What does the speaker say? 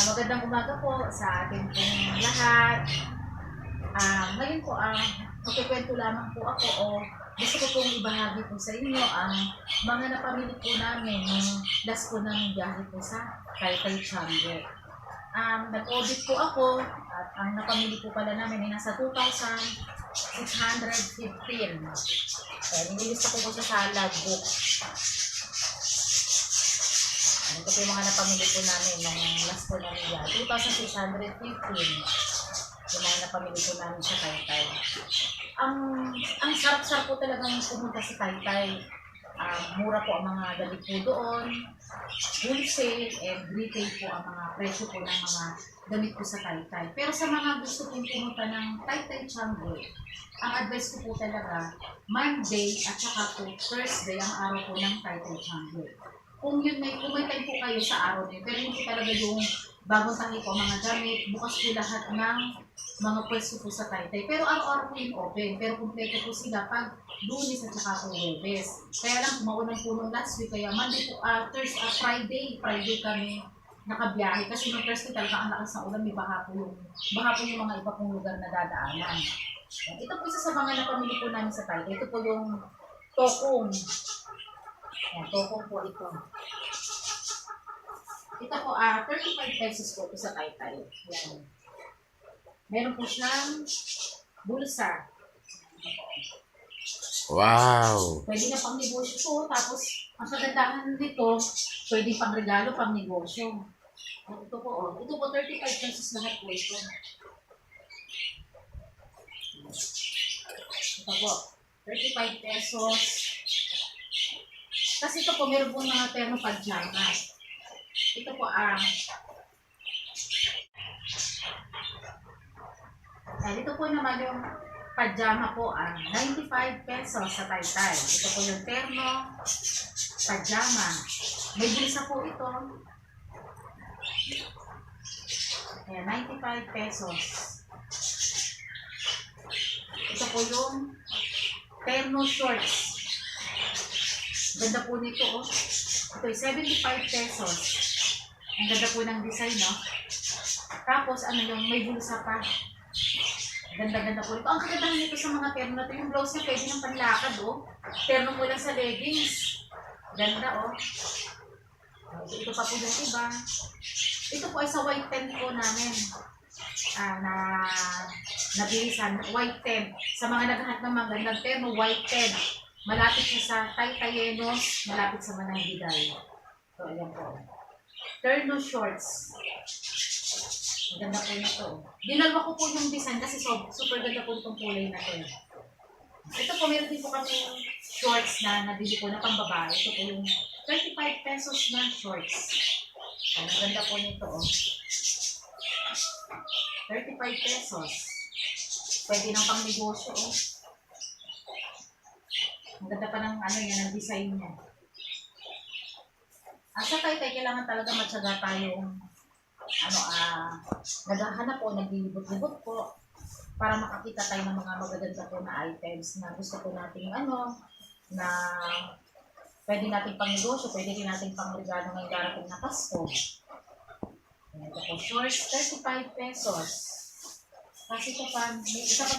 Ah, magandang umaga po sa ating pong lahat. Ah, ngayon po, ah, magkikwento lamang po ako o gusto ko pong ibahagi po sa inyo ang mga napamili po namin nung last po ng biyahe po sa Taytay Chamber. Um, nag-audit po ako at ang napamili po pala namin ay nasa 2,615. Kaya nililista ko po siya sa logbook. Ito po mga napamili po namin nung last po namin yan. 2,615. Yung mga napamili po namin sa Taytay. Ang ang sarap-sarap po talagang pumunta sa Taytay. Ah, mura po ang mga damit po doon. Wholesale and retail po ang mga presyo po ng mga damit po sa Taytay. Pero sa mga gusto pong pumunta ng Taytay Chango, ang advice ko po talaga, Monday at saka po Thursday ang araw po ng Taytay Chango kung yun may, time po kayo sa araw din, pero hindi talaga yung bagong tangi po mga gamit, bukas po lahat ng mga pwesto po sa Taytay. Pero araw-araw po yung open, pero kumpleto po sila pag lunes at saka po Webes. Kaya lang, maunan po nung last week, kaya Monday po, uh, Thursday, uh, Friday, Friday kami nakabiyahe. Kasi nung Thursday talaga ang lakas ng ulan, may baha po yung, baha po yung mga iba pong lugar na dadaanan. Ito po isa sa mga napamili po namin sa Taytay. Ito po yung tokong. Tokong po ito. Ito po, ah, 35 pesos po ito sa Taytay. Yan. Meron po siyang bulsa. Wow! Pwede na pang negosyo po. Tapos, ang kagandahan nito, pwede pang regalo, pang negosyo. O, Ito po, oh. Ito po, 35 pesos lahat po ito. Ito po, 35 pesos. Kasi ito po, meron po mga terno pajama. Ito po, ah, Ah, dito po naman yung pajama po ang 95 pesos sa Taytay. Ito po yung terno, pajama. May bulsa po ito. Ayan, 95 pesos. Ito po yung terno shorts. Ganda po nito, oh. Ito ay 75 pesos. Ang ganda po ng design, no? Tapos, ano yung may bulsa pa. Ganda-ganda po ito. Ang kagandahan nito sa mga terno na ito, yung blouse niya pwede ng panlakad, oh. Terno mo lang sa leggings. Ganda, oh. Ito pa po yung iba. Ito po ay sa white tent po namin. Ah, na nabilisan. White tent. Sa mga naghahat ng mga gandang terno, white tent. Malapit siya sa Taytayenos, malapit sa Mananggiday. So, ayan po. Terno shorts. Ang ganda po nito. Dinalwa ko po yung design kasi so, super ganda po itong kulay na to. Ito po, meron din po kami shorts na nabili ko na pambabae. Ito po yung 35 pesos na shorts. Ang ganda po nito, oh. 35 pesos. Pwede nang pang negosyo, oh. Ang ganda pa ng ano yan, ang design niya. At sa Taytay, kailangan talaga matyaga tayong ano, ah, naghahanap po, naglilibot-libot po para makakita tayo ng mga magaganda po na items na gusto po nating ano, na pwede nating pang negosyo, pwede rin nating pang regalo ngayong darating na Pasko. Ito po, shorts, 35 pesos. Kasi ito pa, may isa pa